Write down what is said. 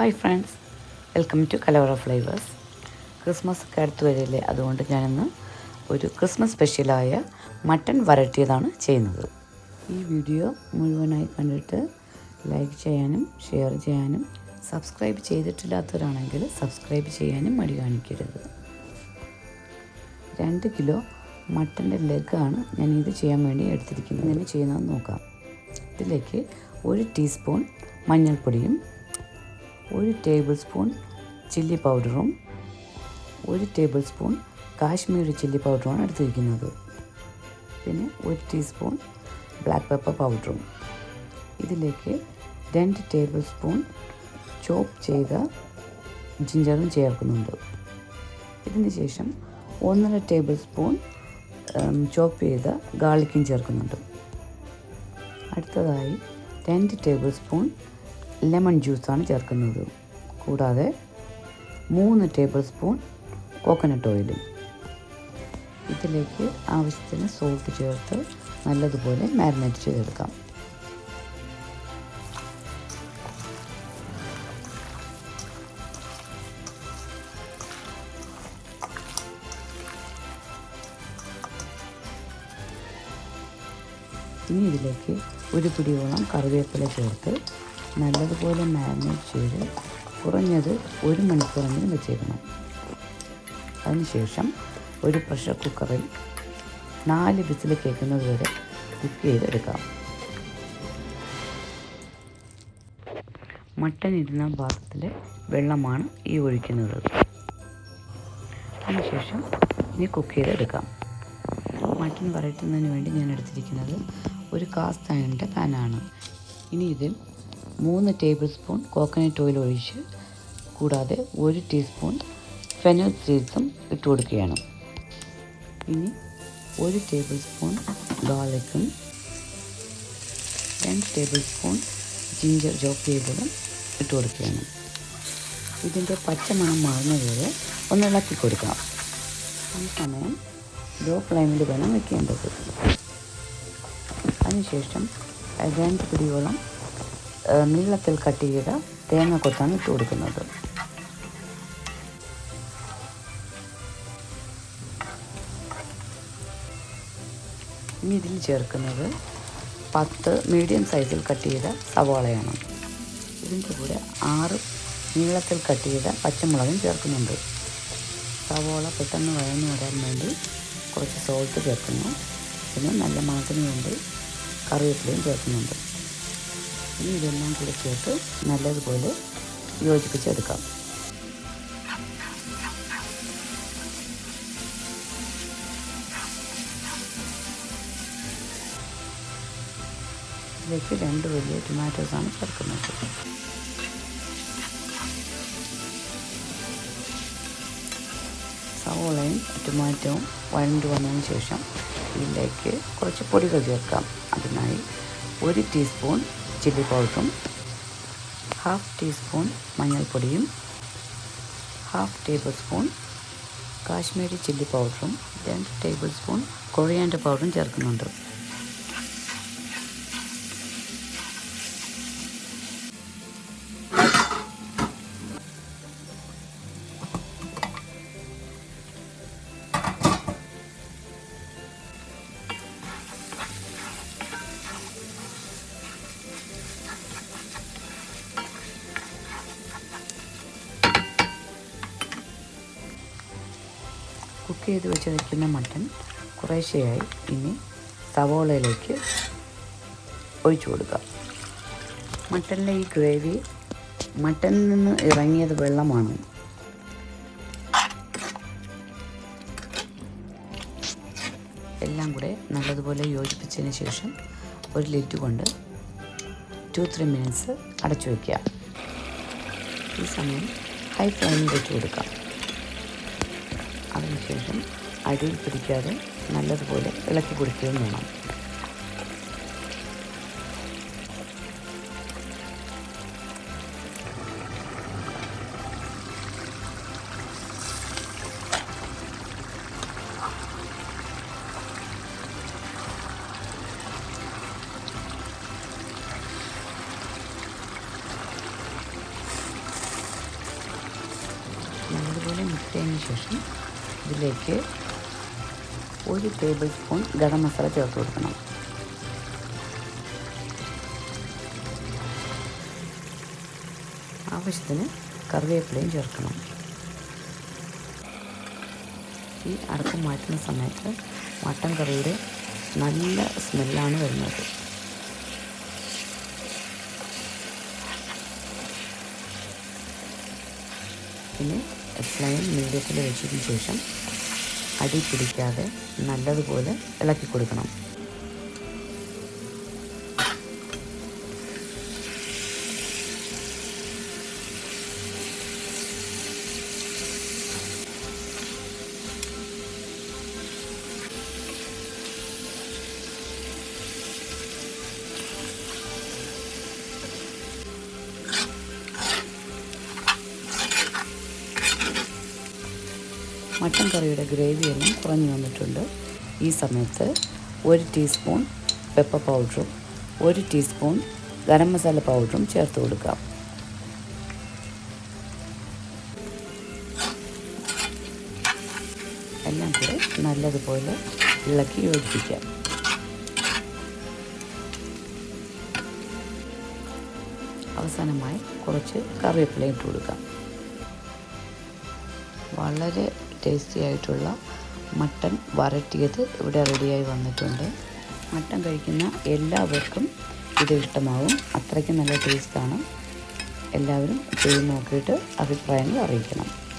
Hi friends welcome to Kalavara flavours Christmas ഒക്കെ അടുത്ത് വരില്ലേ? അതുകൊണ്ട് ഞാനിന്ന് ഒരു ക്രിസ്മസ് സ്പെഷ്യലായ മട്ടൺ വരട്ടിയതാണ് ചെയ്യുന്നത്. ഈ വീഡിയോ മുഴുവനായി കണ്ടിട്ട് ലൈക്ക് ചെയ്യാനും ഷെയർ ചെയ്യാനും സബ്സ്ക്രൈബ് ചെയ്തിട്ടില്ലാത്തവരാണെങ്കിൽ സബ്സ്ക്രൈബ് ചെയ്യാനും മടി കാണിക്കരുത്. രണ്ട് കിലോ മട്ടന്റെ ലെഗാണ് ഞാൻ ഇത് ചെയ്യാൻ വേണ്ടി എടുത്തിരിക്കുന്നത്. ഇങ്ങനെ ചെയ്യുന്നത് നോക്കാം. ഇതിലേക്ക് ഒരു ടീസ്പൂൺ മഞ്ഞൾപ്പൊടിയും ഒരു ടേബിൾ സ്പൂൺ ചില്ലി പൗഡറും ഒരു ടേബിൾ സ്പൂൺ കാശ്മീരി ചില്ലി പൗഡറുമാണ് എടുത്തിരിക്കുന്നത്. പിന്നെ ഒരു ടീസ്പൂൺ ബ്ലാക്ക് പെപ്പർ പൗഡറും ഇതിലേക്ക് രണ്ട് ടേബിൾ സ്പൂൺ ചോപ്പ് ചെയ്ത ജിഞ്ചറും ചേർക്കുന്നുണ്ട്. ഇതിന് ശേഷം ഒന്നര ടേബിൾ സ്പൂൺ ചോപ്പ് ചെയ്ത ഗാർലിക്കും ചേർക്കുന്നുണ്ട്. അടുത്തതായി രണ്ട് ടേബിൾ സ്പൂൺ ലെമൺ ജ്യൂസാണ് ചേർക്കുന്നത്. കൂടാതെ മൂന്ന് ടേബിൾ സ്പൂൺ കോക്കനട്ട് ഓയിൽ. ഇതിലേക്ക് ആവശ്യത്തിന് സോൾട്ട് ചേർത്ത് നല്ലതുപോലെ മാരിനേറ്റ് ചെയ്തെടുക്കാം. ഇനി ഇതിലേക്ക് ഒരു പിടിയോളം കറിവേപ്പില ചേർത്ത് നല്ലതുപോലെ മാരിനേറ്റ് ചെയ്ത് കുറഞ്ഞത് ഒരു മണിക്കൂറെങ്കിലും വെച്ചേക്കണം. അതിനുശേഷം ഒരു പ്രഷർ കുക്കറിൽ നാല് വിസിൽ കേൾക്കുന്നത് വരെ കുക്ക് ചെയ്തെടുക്കാം. മട്ടൻ ഇരുന്ന പാത്രത്തിലെ വെള്ളമാണ് ഈ ഒഴിക്കുന്നത്. അതിനുശേഷം ഇനി കുക്ക് ചെയ്തെടുക്കാം. മട്ടൻ വരട്ടുന്നതിന് വേണ്ടി ഞാൻ എടുത്തിരിക്കുന്നത് ഒരു കാസ്റ്റ് പാനാണ്. ഇനി ഇതിൽ മൂന്ന് ടേബിൾ സ്പൂൺ കോക്കനട്ട് ഓയിൽ ഒഴിച്ച് കൂടാതെ ഒരു ടീസ്പൂൺ ഫെനൽ സീഡ്സും ഇട്ട് കൊടുക്കുകയാണ്. ഇനി ഒരു ടേബിൾ സ്പൂൺ ഗാർലിക്കും രണ്ട് ടേബിൾ സ്പൂൺ ജിഞ്ചർ ചോപ്പ് ചെയ്തതും ഇട്ട് കൊടുക്കുകയാണ്. ഇതിന്റെ പച്ചമണം മാറുന്നത് വരെ ഒന്ന് ഇളക്കി കൊടുക്കാം. ഈ സമയം ലോ ഫ്ലെയിമിൽ വേണം വെക്കേണ്ടത്. അതിനുശേഷം രണ്ട് പിടിയോളം നീളത്തിൽ കട്ട് ചെയ്ത തേങ്ങ കൊത്താണ് ഇട്ട് കൊടുക്കുന്നത്. ഇനി ഇതിൽ ചേർക്കുന്നത് പത്ത് മീഡിയം സൈസിൽ കട്ട് ചെയ്ത സവാളയാണ്. ഇതിന്റെ കൂടെ ആറ് നീളത്തിൽ കട്ട് ചെയ്ത പച്ചമുളകും ചേർക്കുന്നുണ്ട്. സവോള പെട്ടെന്ന് വഴന്നു വരാൻ വേണ്ടി കുറച്ച് സോൾട്ട് ചേർക്കുന്നു. പിന്നെ നല്ല മണത്തിന് വേണ്ടി കറിവേപ്പിലയും ചേർക്കുന്നുണ്ട്. ഇനി ഇതെല്ലാം കൂടെ ചേർത്ത് നല്ലതുപോലെ യോജിപ്പിച്ചെടുക്കാം. ഇതിലേക്ക് രണ്ട് വലിയ ടൊമാറ്റോസാണ് ചേർക്കുന്നത്. സവോളയും ടൊമാറ്റോവും വഴണ്ട് വന്നതിന് ശേഷം ഇതിലേക്ക് കുറച്ച് പൊടികൾ ചേർക്കാം. അതിനായി ഒരു ടീസ്പൂൺ ചില്ലി പൗഡറും ഹാഫ് ടീസ്പൂൺ മഞ്ഞൾപ്പൊടിയും half table spoon Kashmiri chilli പൗഡറും രണ്ട് ടേബിൾ സ്പൂൺ കൊഴിയാന്റെ പൗഡറും ചേർക്കുന്നുണ്ട്. കുക്ക് ചെയ്ത് വെച്ച് വയ്ക്കുന്ന മട്ടൺ കുറേശ്ശെയായി. ഇനി സവോളയിലേക്ക് ഒഴിച്ചു കൊടുക്കുക. മട്ടണിലെ ഈ ഗ്രേവി മട്ടനിൽ നിന്ന് ഇറങ്ങിയത് വെള്ളമാണ്. എല്ലാം കൂടെ നല്ലതുപോലെ യോജിപ്പിച്ചതിന് ശേഷം ഒരു ലിറ്റ് കൊണ്ട് ടു ത്രീ മിനിറ്റ്സ് അടച്ചു വയ്ക്കുക ഈ സമയം ഹൈ ഫ്ലെയിമിൽ വെച്ച് കൊടുക്കാം. അതിനുശേഷം അരി പിടിക്കാതെ നല്ലതുപോലെ ഇളക്കി കൊടുക്കുകയും വേണം. നല്ലതുപോലെ മിക്സ് ചെയ്തതിന് ശേഷം ഇതിലേക്ക് ഒരു ടേബിൾ സ്പൂൺ ഗരം മസാല ചേർത്ത് കൊടുക്കണം. ആവശ്യത്തിന് കറിവേപ്പിലയും ചേർക്കണം. ഈ അടക്കം മാറ്റുന്ന സമയത്ത് മട്ടൻ കറിയുടെ നല്ല സ്മെല്ലാണ് വരുന്നത്. പിന്നെ ഫ്ലെയിം മീഡിയത്തിൽ വെച്ചതിന് ശേഷം അടി പിടിക്കാതെ നല്ലതുപോലെ ഇളക്കി കൊടുക്കണം. മട്ടൻ കറിയുടെ ഗ്രേവി എല്ലാം കുറഞ്ഞു വന്നിട്ടുണ്ട്. ഈ സമയത്ത് ഒരു ടീസ്പൂൺ പെപ്പർ പൗഡറും ഒരു ടീസ്പൂൺ ഗരം മസാല പൗഡറും ചേർത്ത് കൊടുക്കാം. എല്ലാം കൂടെ നല്ലതുപോലെ ഇളക്കി യോജിപ്പിക്കാം അവസാനമായി കുറച്ച് കറിവേപ്പില ഇട്ട് കൊടുക്കാം. വളരെ ടേസ്റ്റി ആയിട്ടുള്ള മട്ടൻ വരട്ടിയത് ഇവിടെ റെഡിയായി വന്നിട്ടുണ്ട്. മട്ടൻ കഴിക്കുന്ന എല്ലാവർക്കും ഇത് ഇഷ്ടമാവും. അത്രയ്ക്ക് നല്ല ടേസ്റ്റാണ്. എല്ലാവരും ചെയ്ത് നോക്കിയിട്ട് അഭിപ്രായങ്ങൾ അറിയിക്കണം.